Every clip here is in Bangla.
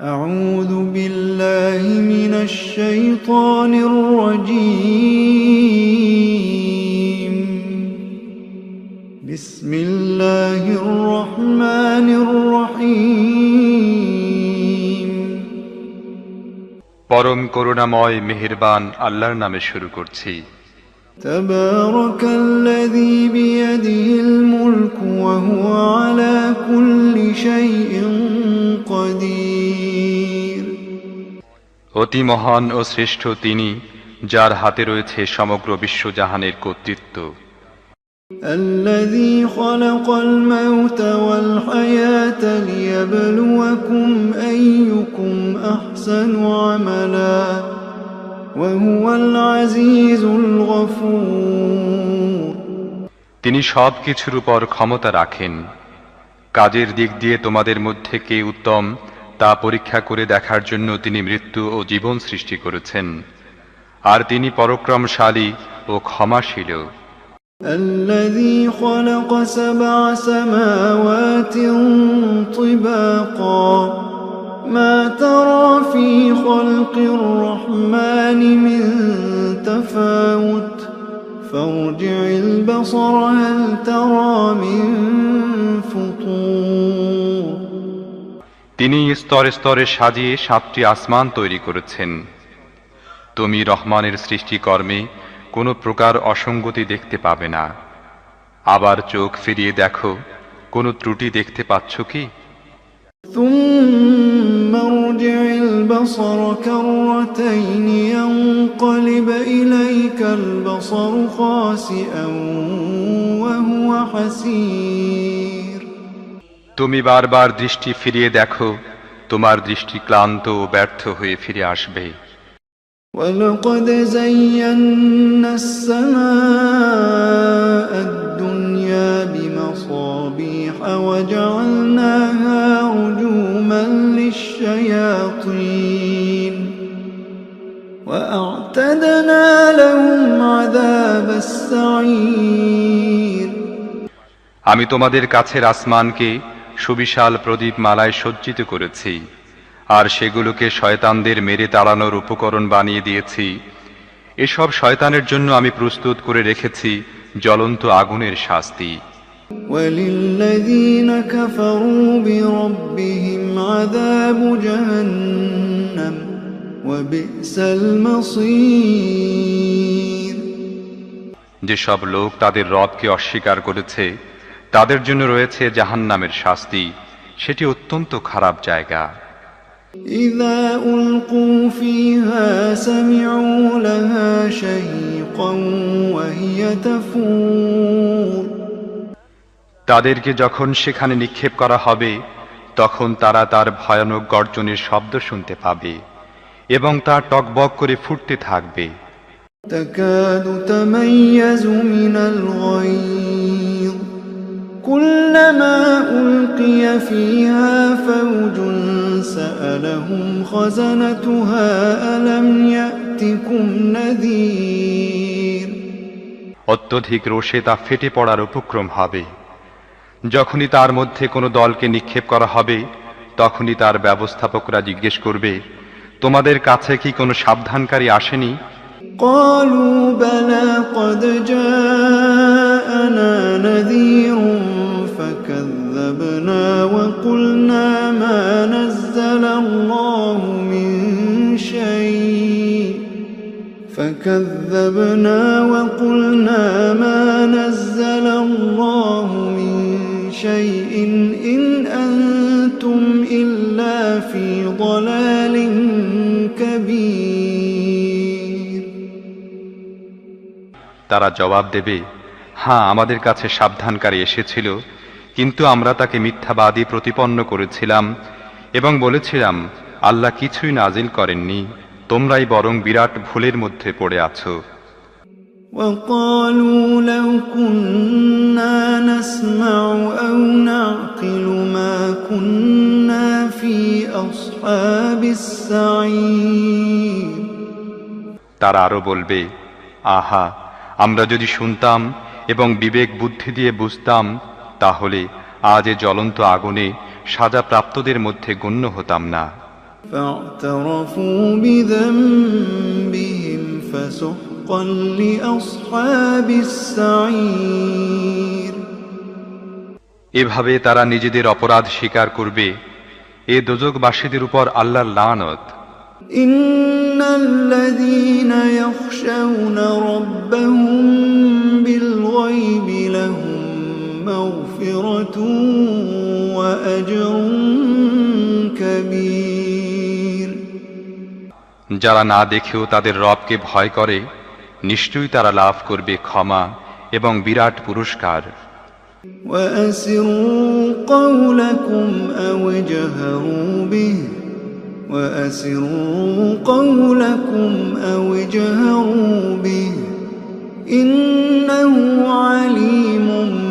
أعوذ بالله من الشيطان الرجيم بسم الله الرحمن الرحيم পরম করুণাময় মেহেরবান আল্লাহর নামে শুরু করছি تبارك الذي بيده الملك وهو على كل شيء قدير অতি মহান ও শ্রেষ্ঠ তিনি যার হাতে রয়েছে সমগ্র বিশ্বজাহানের কর্তৃত্ব الذي خلق الموت والحياة ليبلوكم أيكم أحسن عملا وهو العزيز الغفور তিনি সব কিছুর উপর ক্ষমতা রাখেন কাজের দিক দিয়ে তোমাদের মধ্যে কে উত্তম তা পরীক্ষা করে দেখার জন্য তিনি মৃত্যু ও জীবন সৃষ্টি করেছেন আর তিনি পরক্রমশালী ও ক্ষমাশীল الذي خلق سبع سماوات طباقا ما ترى في خلق الرحمن من تفاوت فارجع البصر هل ترى من فطور তিনি স্তরে স্তরে সাজিয়ে সাতটি আসমান তৈরি করেছেন তুমি রহমানের সৃষ্টিকর্মে কোনো প্রকার অসঙ্গতি দেখতে পাবে না আবার চোখ ফিরিয়ে দেখো কোনো ত্রুটি দেখতে পাচ্ছ কি ثم ارجع البصر كرتين ينقلب إليك البصر خاسئا وهو حسير তুমি বারবার দৃষ্টি ফিরিয়ে দেখো তোমার দৃষ্টি ক্লান্ত ও ব্যর্থ হয়ে ফিরে আসবে ولقد زينا السماء الدنيا بمصابيح وجعلناها رجوما للشياطين وأعتدنا لهم عذاب السعير আমি তোমাদের কাছের আসমানকে সুবিশাল প্রদীপ মালায় সজ্জিত করেছি আর সেগুলোকে শয়তানদের মেরে তাড়ানোর উপকরণ বানিয়ে দিয়েছি এসব শয়তানের জন্য আমি প্রস্তুত করে রেখেছি জ্বলন্ত আগুনের শাস্তি وللذين كفروا بربهم عذاب جهنم وبئس المصير যেসব লোক তাদের রবকে অস্বীকার করেছে তাদের জন্য রয়েছে জাহান্নামের শাস্তি সেটি অত্যন্ত খারাপ জায়গা إذا ألقوا فيها سمعوا لها شهيقا وهي تفور তাদেরকে যখন সেখানে নিক্ষেপ করা হবে তখন তারা তার ভয়ানক গর্জনের শব্দ শুনতে পাবে এবং তা টকবক করে ফুটতে থাকবে تكاد تميز من الغيظ كلما ألقي فيها فوج سألهم خزنتها ألم يأتكم نذير অত্যধিক রোষে তা ফেটে পড়ার উপক্রম হবে যখনই তার মধ্যে কোনো দলকে নিক্ষেপ করা হবে তখনই তার ব্যবস্থাপকরা জিজ্ঞেস করবে তোমাদের কাছে কি কোনো সাবধানকারী আসেনি قالوا بلى قد جاءنا نذير فكذبنا وقلنا ما نزل الله من شيء فكذبنا وقلنا ما نزل الله من شيء إن أنتم إلا في ضلال كبير তারা জবাব দেবে হ্যাঁ আমাদের কাছে সাবধানকারী এসেছিল কিন্তু আমরা তাকে মিথ্যাবাদী প্রতিপন্ন করেছিলাম এবং বলেছিলাম আল্লাহ কিছুই নাজিল করেননি তোমরাই বরং বিরাট ভুলের মধ্যে পড়ে আছো وقالوا لو كنا نسمع أو نعقل ما كنا في أصحاب السعير তারা আরো বলবে আহা আমরা যদি শুনতাম এবং বিবেক বুদ্ধি দিয়ে বুঝতাম তাহলে আজ এ জ্বলন্ত আগুনে সাজা প্রাপ্তদের মধ্যে গণ্য হতাম না فاعترفوا بذنبهم فسحقا لأصحاب السعير এভাবে তারা নিজেদের অপরাধ স্বীকার করবে এ দোজকবাসীদের উপর আল্লাহর লানত إن الذين يخشون ربهم بالغيب لهم مغفرة وأجر كبير যারা না দেখেও তাদের রবকে ভয় করে নিশ্চয়ই তারা লাভ করবে ক্ষমা এবং বিরাট পুরস্কার وأسروا قولكم أو اجهروا به وأسروا قولكم أو اجهروا به إنه عليم بذات الصدور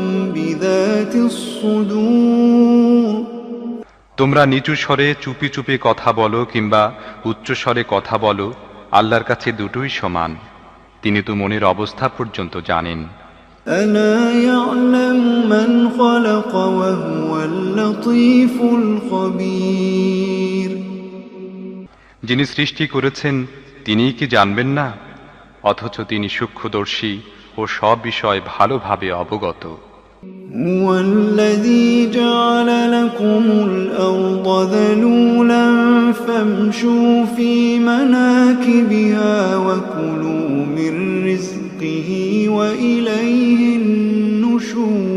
তোমরা নিচু স্বরে চুপি চুপি কথা বলো কিংবা উচ্চ স্বরে কথা বলো আল্লাহর কাছে দুটোই সমান। তিনি তো মনের অবস্থা পর্যন্ত জানেন। যিনি সৃষ্টি করেছেন তিনি কি জানবেন না? অথচ তিনি সূক্ষ্মদর্শী ও সব বিষয় ভালোভাবে অবগত। هو الذي جعل لكم الأرض ذلولا فامشوا في مناكبها وكلوا من رزقه وإليه النشور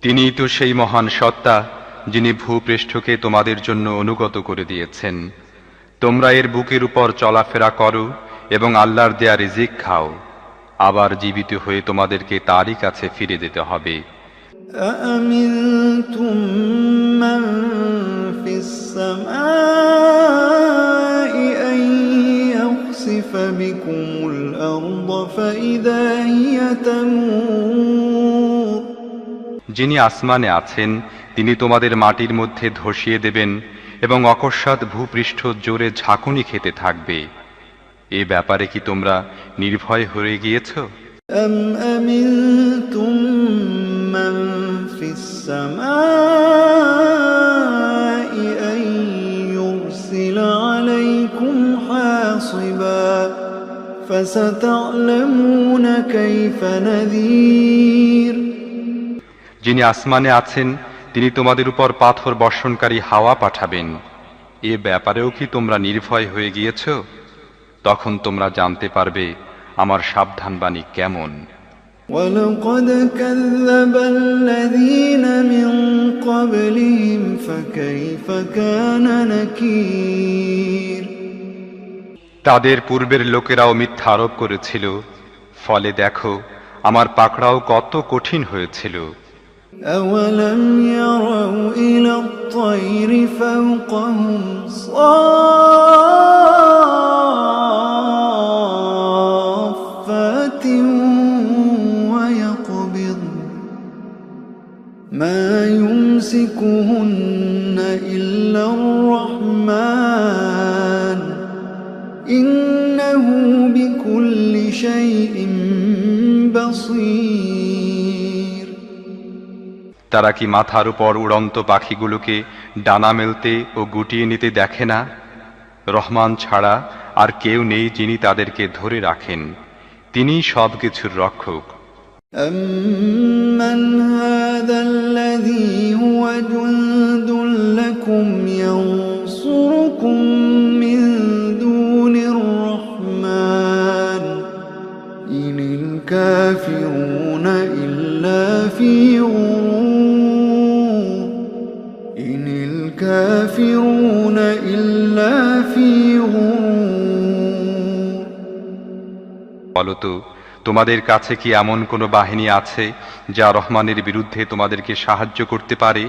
তিনিই তো সেই মহান সত্তা যিনি ভূপৃষ্ঠকে তোমাদের জন্য অনুগত করে দিয়েছেন তোমরা এর বুকের উপর চলাফেরা করো এবং আল্লাহর দেয়া রিজিক খাও আবার জীবিত হয়ে তোমাদেরকে তারই কাছে ফিরে যেতে হবে أأمنتم من في السماء أن يخسف بكم الأرض فإذا هي تمور যিনি আসমানে আছেন তিনি তোমাদের মাটির মধ্যে ধসিয়ে দেবেন এবং অকস্মাৎ ভূপৃষ্ঠ জোরে ঝাঁকুনি খেতে থাকবে এ ব্যাপারে কি তোমরা নির্ভয় হয়ে গিয়েছো أم أمنتم من في السماء أن يرسل عليكم حاصبا فستعلمون كيف نذير যিনি আসমানে আছেন তিনি তোমাদের উপর পাথর বর্ষণকারী হাওয়া পাঠাবেন এ ব্যাপারেও কি তোমরা নির্ভয় হয়ে গিয়েছ তখন তোমরা জানতে পারবে আমার সাবধানবাণী কেমন ولقد كذب الذين من قبلهم فكيف كان نكير তাদের পূর্বের লোকেরাও মিথ্যা আরোপ করেছিল ফলে দেখো আমার পাকড়াও কত কঠিন হয়েছিল أولم يروا إلى الطير فوقهم صافات يمسكهن إلا الرحمن إنه بكل شيء بصير তারা কি মাথার উপর উড়ন্ত পাখিগুলোকে ডানা মেলতে ও গুটিয়ে নিতে দেখে না রহমান ছাড়া আর কেউ নেই যিনি তাদেরকে ধরে রাখেন তিনিই সব কিছুর রক্ষক أمن هذا هذا الذي هو جند لكم ينصركم من دون الرحمن. إن الكافرون إلا في غرور. إن الكافرون إلا في غرور. তোমাদের কাছে কি এমন কোনো বাহিনী আছে যা রহমানের বিরুদ্ধে তোমাদেরকে সাহায্য করতে পারে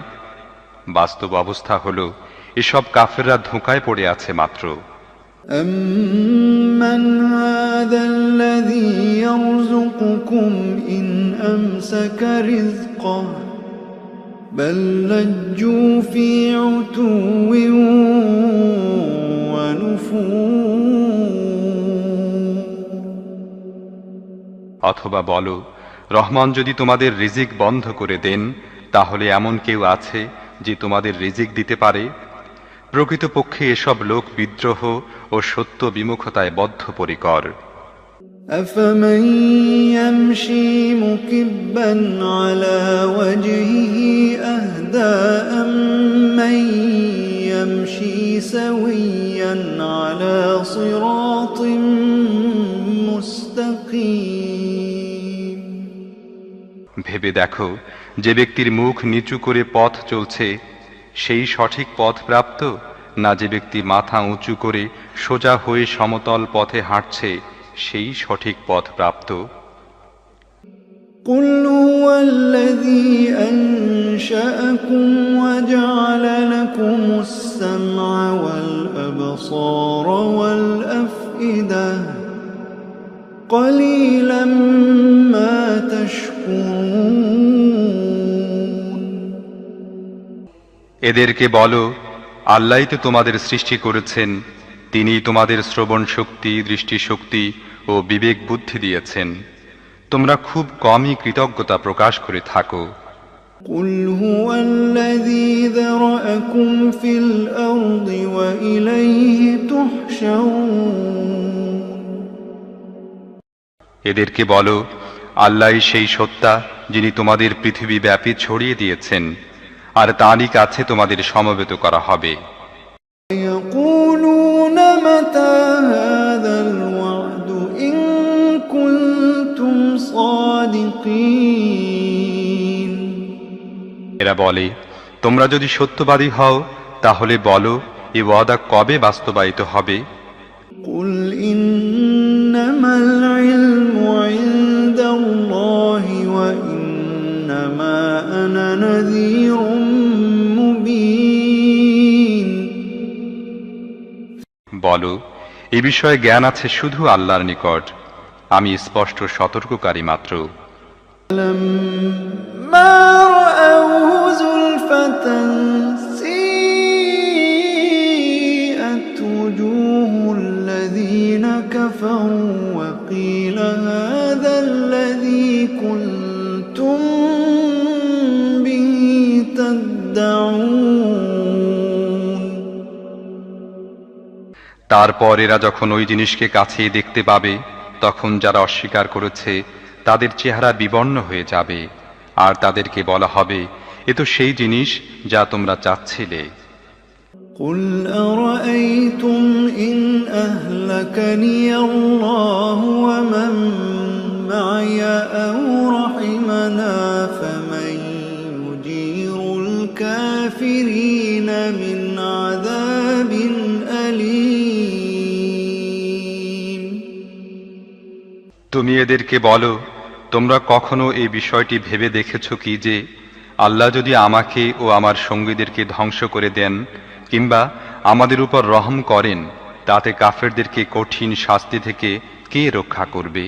বাস্তব অবস্থা হলো এসব কাফেররা ধোঁকায় পড়ে আছে মাত্র أمن هذا الذي يرزقكم إن أمسك رزقه بل لجوا في عتو ونفور অথবা বলো রহমান যদি তোমাদের রিজিক বন্ধ করে দেন তাহলে এমন কেউ আছে যে তোমাদের রিজিক দিতে পারে প্রকৃতপক্ষে এসব লোক বিদ্রোহ ও সত্য বিমুখতায় বদ্ধপরিকর أفمن يمشي مكبا على وجهه أهدى أمن يمشي سويا على صراط مستقيم ভেবে দেখো যে ব্যক্তির মুখ নিচু করে পথ চলছে সেই সঠিক পথ প্রাপ্ত না যে ব্যক্তি মাথা উঁচু করে সোজা হয়ে সমতল পথে হাঁটছে সেই সঠিক পথ প্রাপ্ত قل هو الذي أنشأكم وجعل لكم السمع والأبصار والأفئدة قليلا ما تشكرون এদেরকে বলো আল্লাহই তো তোমাদের সৃষ্টি করেছেন তিনি তোমাদের শ্রবণ শক্তি দৃষ্টিশক্তি ও বিবেক বুদ্ধি দিয়েছেন তোমরা খুব কমই কৃতজ্ঞতা প্রকাশ করে থাকো قل هو الذي ذرأكم في الأرض وإليه تحشرون এদেরকে বলো আল্লাহই সেই সত্তা যিনি তোমাদের পৃথিবী ব্যাপী ছড়িয়ে দিয়েছেন আর তারই কাছে তোমাদের সমবেত করা হবে يقولون متى هذا الوعد إن كنتم صادقين এরা বলে তোমরা যদি সত্যবাদী হও তাহলে বলো এ ওয়াদা কবে বাস্তবায়িত হবে قل إنما أنا نذير مبين বলো এ বিষয়ে জ্ঞান আছে শুধু আল্লাহর নিকট আমি স্পষ্ট সতর্ককারী মাত্র ما তারপর এরা যখন ওই জিনিসকে কাছে দেখতে পাবে তখন যারা অস্বীকার করেছে তাদের চেহারা বিবর্ণ হয়ে যাবে আর তাদেরকে বলা হবে এ তো সেই জিনিস যা তোমরা চাচ্ছিলে قل أرأيتم إن أهلكني الله ومن معي أو رحمنا فمن يجير الكافرين من তুমি এদেরকে বলো তোমরা কখনো এই বিষয়টি ভেবে দেখেছ কি যে আল্লাহ যদি আমাকে ও আমার সঙ্গীদেরকে ধ্বংস করে দেন কিংবা আমাদের উপর রহম করেন তাতে কাফেরদেরকে কঠিন শাস্তি থেকে কে রক্ষা করবে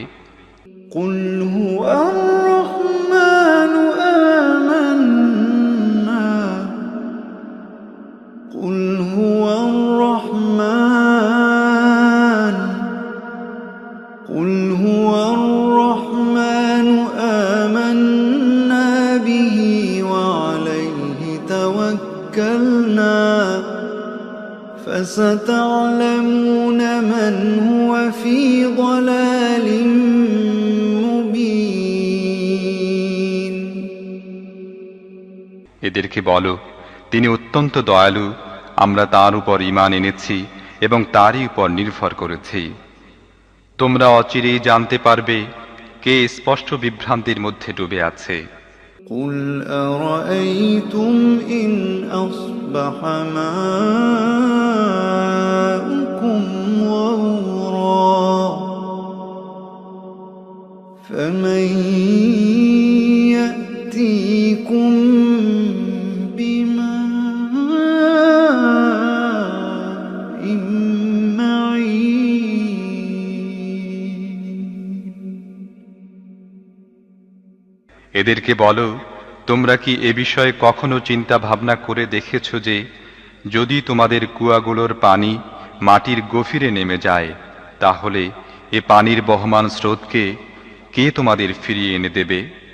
قل هو الرحمن এদেরকে বলো তিনি অত্যন্ত দয়ালু আমরা তার উপর ইমান এনেছি এবং তারই উপর নির্ভর করেছি তোমরা অচিরেই জানতে পারবে কে স্পষ্ট বিভ্রান্তির মধ্যে ডুবে আছে قل أرأيتم إن أصبح ماؤكم غورا فمن يأتيكم এদেরকে বলো, তোমরা কি এ বিষয়ে কখনো চিন্তা ভাবনা করে দেখেছ যে, যদি তোমাদের কুয়াগুলোর পানি মাটির গভীরে নেমে যায়, তাহলে এ পানির বহমান স্রোতকে কে তোমাদের ফিরিয়ে এনে দেবে?